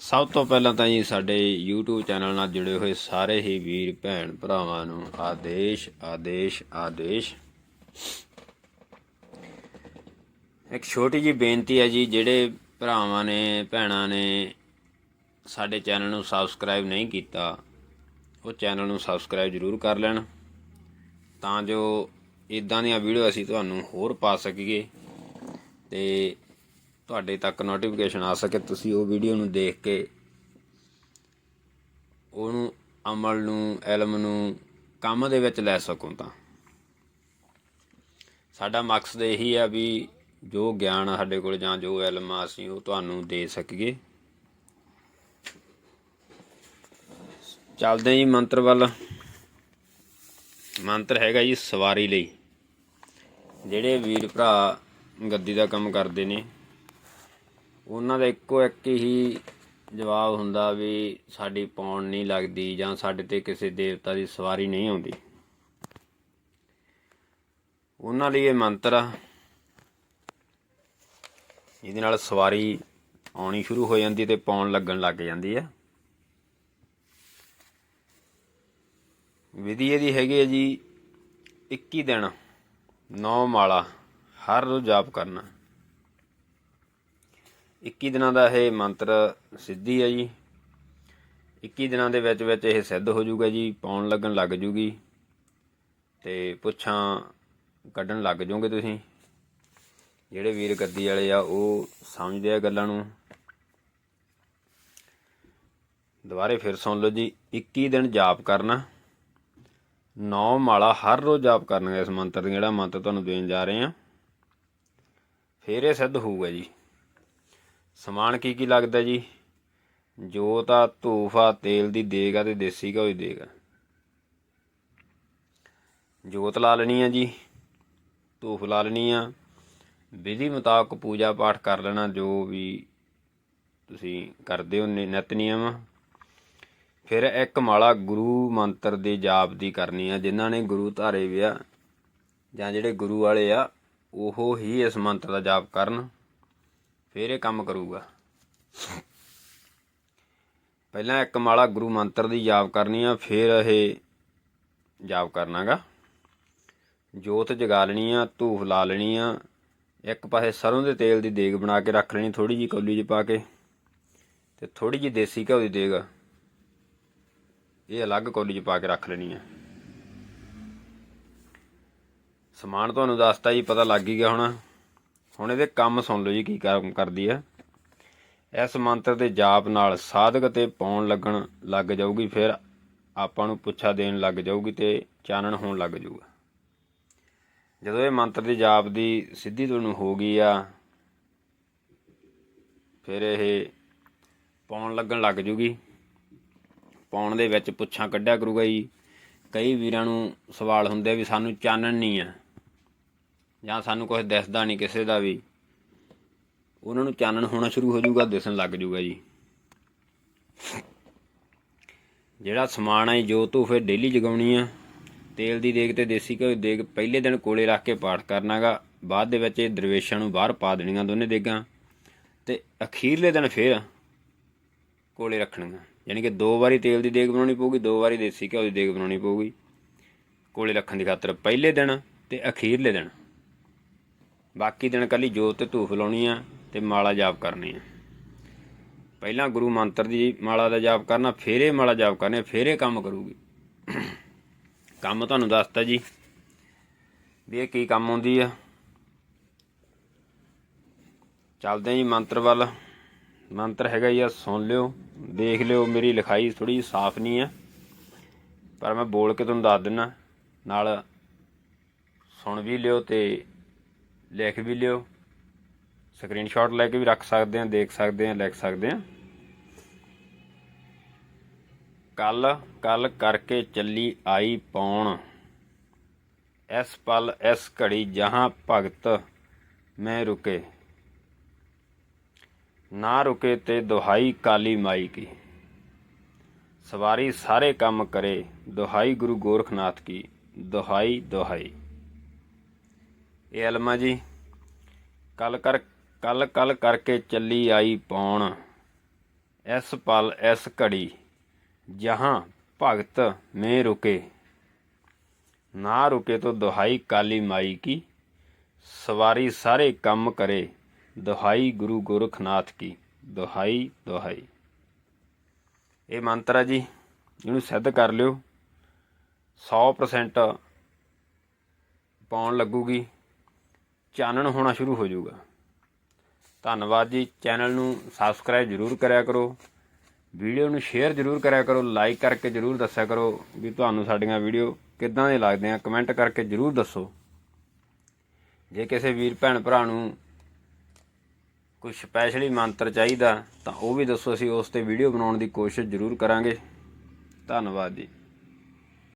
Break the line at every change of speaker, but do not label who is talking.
ਸਭ ਤੋਂ ਪਹਿਲਾਂ ਤਾਂ ਜੀ ਸਾਡੇ YouTube ਚੈਨਲ ਨਾਲ ਜੁੜੇ ਹੋਏ ਸਾਰੇ ਹੀ ਵੀਰ, ਭੈਣ ਭਰਾਵਾਂ ਨੂੰ ਆਦੇਸ਼ ਆਦੇਸ਼ ਆਦੇਸ਼। ਇੱਕ ਛੋਟੀ ਜੀ ਬੇਨਤੀ ਹੈ ਜੀ, ਜਿਹੜੇ ਭਰਾਵਾਂ ਨੇ, ਭੈਣਾਂ ਨੇ ਸਾਡੇ ਚੈਨਲ ਨੂੰ ਸਬਸਕ੍ਰਾਈਬ ਨਹੀਂ ਕੀਤਾ, ਉਹ ਚੈਨਲ ਨੂੰ ਸਬਸਕ੍ਰਾਈਬ ਜ਼ਰੂਰ ਕਰ ਲੈਣ, ਤਾਂ ਜੋ ਇਦਾਂ ਦੀਆਂ ਵੀਡੀਓ ਅਸੀਂ ਤੁਹਾਨੂੰ ਹੋਰ ਪਾ ਸਕੀਏ। ਤੇ ਤੁਹਾਡੇ ਤੱਕ ਨੋਟੀਫਿਕੇਸ਼ਨ ਆ ਸਕੇ, ਤੁਸੀਂ ਉਹ ਵੀਡੀਓ ਨੂੰ ਦੇਖ ਕੇ ਉਹਨੂੰ ਅਮਲ ਨੂੰ, ਇਲਮ ਨੂੰ ਕੰਮ ਦੇ ਵਿੱਚ ਲੈ ਸਕੋ ਤਾਂ। ਸਾਡਾ ਮਕਸਦ ਇਹੀ ਆ ਵੀ ਜੋ ਗਿਆਨ ਆ ਸਾਡੇ ਕੋਲ ਜਾਂ ਜੋ ਇਲਮ ਆ, ਅਸੀਂ ਉਹ ਤੁਹਾਨੂੰ ਦੇ ਸਕੀਏ। ਚੱਲਦੇ ਜੀ ਮੰਤਰ ਵੱਲ। ਮੰਤਰ ਹੈਗਾ ਜੀ ਸਵਾਰੀ ਲਈ। ਜਿਹੜੇ ਵੀਰ ਭਰਾ ਗੱਦੀ ਦਾ ਕੰਮ ਕਰਦੇ ਨੇ ਉਹਨਾਂ ਦਾ ਇੱਕੋ ਇੱਕ ਹੀ ਜਵਾਬ ਹੁੰਦਾ ਵੀ ਸਾਡੀ ਪੌਣ ਨਹੀਂ ਲੱਗਦੀ ਜਾਂ ਸਾਡੇ ਤੇ ਕਿਸੇ ਦੇਵਤਾ ਦੀ ਸਵਾਰੀ ਨਹੀਂ ਆਉਂਦੀ। ਉਹਨਾਂ ਲਈ ਇਹ ਮੰਤਰ ਆ ਇਹਦੇ ਨਾਲ ਸਵਾਰੀ ਆਉਣੀ ਸ਼ੁਰੂ ਹੋ ਜਾਂਦੀ ਤੇ ਪੌਣ ਲੱਗਣ ਲੱਗ ਜਾਂਦੀ ਹੈ ਵਿਧੀ ਇਹਦੀ ਹੈਗੀ ਹੈ ਜੀ 21 ਦਿਨ 9 ਮਾਲਾ, ਹਰ ਰੋਜ਼ ਜਾਪ ਕਰਨਾ। 21 ਦਿਨਾਂ ਦਾ ਇਹ ਮੰਤਰ ਸਿੱਧੀ ਹੈ ਜੀ। 21 ਦਿਨਾਂ ਦੇ ਵਿੱਚ ਵਿੱਚ ਇਹ ਸਿੱਧ ਹੋ ਜਾਊਗਾ ਜੀ ਪਾਉਣ ਲੱਗਣ ਲੱਗ ਜੂਗੀ ਤੇ ਪੁੱਛਾਂ ਕੱਢਣ ਲੱਗ ਜਾਓਗੇ ਤੁਸੀਂ। ਜਿਹੜੇ ਵੀਰ ਗੱਦੀ ਵਾਲੇ ਆ, ਉਹ ਸਮਝਦੇ ਆ ਗੱਲਾਂ ਨੂੰ। ਦੁਬਾਰੇ ਫਿਰ ਸੁਣ ਲਓ ਜੀ 21 ਦਿਨ ਜਾਪ ਕਰਨਾ। ਨੌ ਮਾਲਾ ਹਰ ਰੋਜ਼ ਜਾਪ ਕਰਨਾ ਇਸ ਮੰਤਰ ਦਾ ਜਿਹੜਾ ਮੰਤਰ ਤੁਹਾਨੂੰ ਦੇਣ ਜਾ ਰਹੇ ਆ। ਫਿਰ ਇਹ ਸਿੱਧ ਹੋਊਗਾ ਜੀ। ਸਮਾਨ ਕੀ ਕੀ ਲੱਗਦਾ ਜੀ? ਜੋਤ ਆ ਧੂਫ ਆ, ਤੇਲ ਦੀ ਦੇਗ ਆ ਤੇ ਦੇਸੀ ਘਿਓ ਦੀ ਦੇਗ ਆ। ਜੋਤ ਲਾ ਲੈਣੀ ਆ ਜੀ। ਧੂਫ ਲਾ ਲੈਣੀ ਆ। ਵਿਧੀ ਮੁਤਾਬਕ ਪੂਜਾ ਪਾਠ ਕਰ ਲੈਣਾ, ਜੋ ਵੀ ਤੁਸੀਂ ਕਰਦੇ ਹੋ, ਨਿ- ਨਿਤ ਨਿਯਮ। ਫਿਰ ਇੱਕ ਮਾਲਾ ਗੁਰੂ ਮੰਤਰ ਦੇ ਜਾਪ ਦੀ ਕਰਨੀ ਆ, ਜਿਨ੍ਹਾਂ ਨੇ ਗੁਰੂ ਧਾਰੇ ਵਿਆ ਜਾਂ ਜਿਹੜੇ ਗੁਰੂ ਵਾਲੇ ਆ, ਉਹ ਹੀ ਇਸ ਮੰਤਰ ਦਾ ਜਾਪ ਕਰਨ। ਫਿਰ ਇਹ ਕੰਮ ਕਰੂਗਾ। ਪਹਿਲਾਂ ਇੱਕ ਮਾਲਾ ਗੁਰੂ ਮੰਤਰ ਦੀ ਜਾਪ ਕਰਨੀ ਆ, ਫਿਰ ਇਹ ਜਾਪ ਕਰਨਾਗਾ। ਜੋਤ ਜਗਾ ਲੈਣੀ ਆ, ਧੂਫ ਲਾ ਲੈਣੀ ਆ, ਇੱਕ ਪਾਸੇ ਸਰੋਂ ਦੇ ਤੇਲ ਦੀ ਦੇਗ ਬਣਾ ਕੇ ਰੱਖ ਲੈਣੀ ਥੋੜੀ ਜੀ ਕੌਲੀ 'ਚ ਪਾ ਕੇ, ਤੇ ਥੋੜੀ ਜੀ ਦੇਸੀ ਘਿਓ ਦੀ ਦੇਗ, ਇਹ ਅਲੱਗ ਕੌਲੀ 'ਚ ਪਾ ਕੇ ਰੱਖ ਲੈਣੀ ਆ। ਸਮਾਨ ਤੁਹਾਨੂੰ ਦੱਸਤਾ ਜੀ, ਪਤਾ ਲੱਗ ਹੀ ਗਿਆ ਹੁਣ। ਹੁਣ ਇਹਦੇ ਕੰਮ ਸੁਣ ਲਓ ਜੀ ਕੀ ਕੰਮ ਕਰਦੀ ਹੈ ਇਸ ਮੰਤਰ ਦੇ ਜਾਪ ਨਾਲ ਸਾਧਕ ਤੇ ਪਾਉਣ ਲੱਗਣ ਲੱਗ ਜਾਊਗੀ, ਫਿਰ ਆਪਾਂ ਨੂੰ ਪੁੱਛਾ ਦੇਣ ਲੱਗ ਜਾਊਗੀ ਤੇ ਚਾਨਣ ਹੋਣ ਲੱਗ ਜਾਊਗਾ। ਜਦੋਂ ਇਹ ਮੰਤਰ ਦੀ ਜਾਪ ਦੀ ਸਿੱਧੀ ਤੁਹਾਨੂੰ ਹੋ ਗਈ ਆ, ਫਿਰ ਇਹ ਪਾਉਣ ਲੱਗਣ ਲੱਗ ਜੂਗੀ ਪਾਉਣ ਦੇ ਵਿੱਚ ਪੁੱਛਾਂ ਕੱਢਿਆ ਕਰੂਗਾ ਜੀ। ਕਈ ਵੀਰਾਂ ਨੂੰ ਸਵਾਲ ਹੁੰਦੇ ਵੀ ਸਾਨੂੰ ਚਾਨਣ ਨਹੀਂ ਆ। ਜਾਂ ਸਾਨੂੰ ਕੁਝ ਦਿਸਦਾ ਨਹੀਂ ਕਿਸੇ ਦਾ ਵੀ, ਉਹਨਾਂ ਨੂੰ ਚਾਨਣ ਹੋਣਾ ਸ਼ੁਰੂ ਹੋ ਜਾਊਗਾ, ਦਿਸਣ ਲੱਗ ਜਾਊਗਾ ਜੀ। ਜਿਹੜਾ ਸਮਾਨ ਹੈ ਜੋ ਤੂੰ ਫਿਰ ਡੇਲੀ ਜਗਾਉਣੀ ਆ, ਤੇਲ ਦੀ ਦੇਗ ਤੇ ਦੇਸੀ ਘਿਓ ਦੀ ਦੇਗ ਪਹਿਲੇ ਦਿਨ ਕੋਲੇ ਰੱਖ ਕੇ ਪਾਠ ਕਰਨਾਗਾ, ਬਾਅਦ ਦੇ ਵਿੱਚ ਇਹ ਦਰਵੇਸ਼ਾਂ ਨੂੰ ਬਾਹਰ ਪਾ ਦੇਣੀਆਂ ਦੋਨੇ ਦੇਗਾਂ, ਤੇ ਅਖੀਰਲੇ ਦਿਨ ਫਿਰ ਕੋਲੇ ਰੱਖਣੀਆਂ। ਯਾਨੀ ਕਿ ਦੋ ਵਾਰੀ ਤੇਲ ਦੀ ਦੇਗ ਬਣਾਉਣੀ ਪਊਗੀ, ਦੋ ਵਾਰੀ ਦੇਸੀ ਘਿਓ ਦੀ ਦੇਗ ਬਣਾਉਣੀ ਪਊਗੀ, ਕੋਲੇ ਰੱਖਣ ਦੀ ਖਾਤਰ ਪਹਿਲੇ ਦਿਨ ਤੇ ਅਖੀਰਲੇ ਦਿਨ। ਬਾਕੀ ਦਿਨ ਕੱਲੀ ਜੋਤ ਤੇ ਧੂਫ ਲਾਉਣੀ ਆ ਤੇ ਮਾਲਾ ਜਾਪ ਕਰਨੀ ਆ। ਪਹਿਲਾਂ ਗੁਰੂ ਮੰਤਰ ਦੀ ਮਾਲਾ ਦਾ ਜਾਪ ਕਰਨਾ, ਫਿਰ ਇਹ ਮਾਲਾ ਜਾਪ ਕਰਨੇ ਫਿਰ ਇਹ ਕੰਮ ਕਰੂਗੀ। ਕੰਮ ਤੁਹਾਨੂੰ ਦੱਸਤਾ ਜੀ ਵੀ ਇਹ ਕੀ ਕੰਮ ਆਉਂਦੀ ਆ। ਚੱਲਦੇ ਜੀ ਮੰਤਰ ਵੱਲ। ਮੰਤਰ ਹੈਗਾ ਜੀ ਆ ਸੁਣ ਲਿਓ, ਦੇਖ ਲਿਓ, ਮੇਰੀ ਲਿਖਾਈ ਥੋੜੀ ਸਾਫ਼ ਨਹੀਂ ਆ, ਪਰ ਮੈਂ ਬੋਲ ਕੇ ਤੁਹਾਨੂੰ ਦੱਸ ਦਿੰਨਾ। ਨਾਲ ਸੁਣ ਵੀ ਲਿਓ ਤੇ ਲਿਖ ਵੀ ਲਿਓ। ਸਕਰੀਨਸ਼ਾਟ ਲੈ ਕੇ ਵੀ ਰੱਖ ਸਕਦੇ ਆ ਦੇਖ ਸਕਦੇ ਆ ਲਿਖ ਸਕਦੇ ਆ ਕੱਲ ਕੱਲ ਕਰਕੇ ਚੱਲੀ ਆਈ ਪੌਣ। ਇਸ ਪਲ, ਇਸ ਘੜੀ ਜਹਾਂ ਭਗਤ ਮੈਂ ਰੁਕੇ। ਨਾ ਰੁਕੇ ਤੇ ਦੁਹਾਈ ਕਾਲੀ ਮਾਈ ਕੀ। ਸਵਾਰੀ ਸਾਰੇ ਕੰਮ ਕਰੇ, ਦੁਹਾਈ ਗੁਰੂ ਗੋਰਖਨਾਥ ਕੀ। ਦੁਹਾਈ ਦੁਹਾਈ। ਇਹ ਅਲਮਾ ਜੀ, ਕੱਲ ਕਰ ਕੱਲ ਕੱਲ ਕਰਕੇ ਚੱਲੀ ਆਈ ਪੌਣ। ਇਸ ਪਲ ਇਸ ਘੜੀ। ਜਹਾਂ ਭਗਤ ਮੈਂ ਰੁਕੇ। ਨਾ ਰੁਕੇ ਤੋ ਦੁਹਾਈ ਕਾਲੀ ਮਾਈ ਕੀ। ਸਵਾਰੀ ਸਾਰੇ ਕੰਮ ਕਰੇ। ਦੁਹਾਈ ਗੁਰੂ ਗੋਰਖਨਾਥ ਕੀ। ਦੁਹਾਈ ਦੁਹਾਈ। ਇਹ ਮੰਤਰ ਹੈ ਜੀ, ਇਹਨੂੰ ਸਿੱਧ ਕਰ ਲਿਓ। 100% ਪਾਉਣ ਲੱਗੂਗੀ। ਚਾਨਣ ਹੋਣਾ ਸ਼ੁਰੂ ਹੋ ਜਾਊਗਾ। ਧੰਨਵਾਦ ਜੀ। ਚੈਨਲ ਨੂੰ ਸਬਸਕ੍ਰਾਈਬ ਜਰੂਰ ਕਰਿਆ ਕਰੋ। ਵੀਡੀਓ ਨੂੰ ਸ਼ੇਅਰ ਜਰੂਰ ਕਰਿਆ ਕਰੋ। ਲਾਈਕ ਕਰਕੇ ਜਰੂਰ ਦੱਸਿਆ ਕਰੋ ਵੀ ਤੁਹਾਨੂੰ ਸਾਡੀਆਂ ਵੀਡੀਓ ਕਿੱਦਾਂ ਦੇ ਲੱਗਦੇ ਆ ਕਮੈਂਟ ਕਰਕੇ ਜਰੂਰ ਦੱਸੋ। ਜੇ ਕਿਸੇ ਵੀਰ ਭੈਣ ਭਰਾ ਨੂੰ ਕੋਈ ਸਪੈਸ਼ਲੀ ਮੰਤਰ ਚਾਹੀਦਾ ਤਾਂ ਉਹ ਵੀ ਦੱਸੋ। ਅਸੀਂ ਉਸ ਤੇ ਵੀਡੀਓ ਬਣਾਉਣ ਦੀ ਕੋਸ਼ਿਸ਼ ਜਰੂਰ ਕਰਾਂਗੇ। ਧੰਨਵਾਦ ਜੀ।